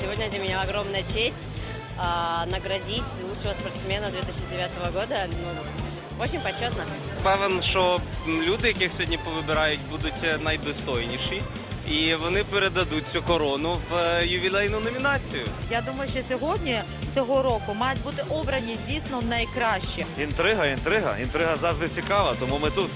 сегодня для меня огромная честь а, наградить лучшего спортсмена 2009 года. Ну, очень почетно. Певен, що люди, яких сьогодні повибирають, будуть е, найдостойніші, і вони передадуть цю корону в е, ювілейну номінацію. Я думаю, що сьогодні цього року мають бути обрані дійсно найкращі. Інтрига, інтрига. Інтрига завжди цікава, тому ми тут.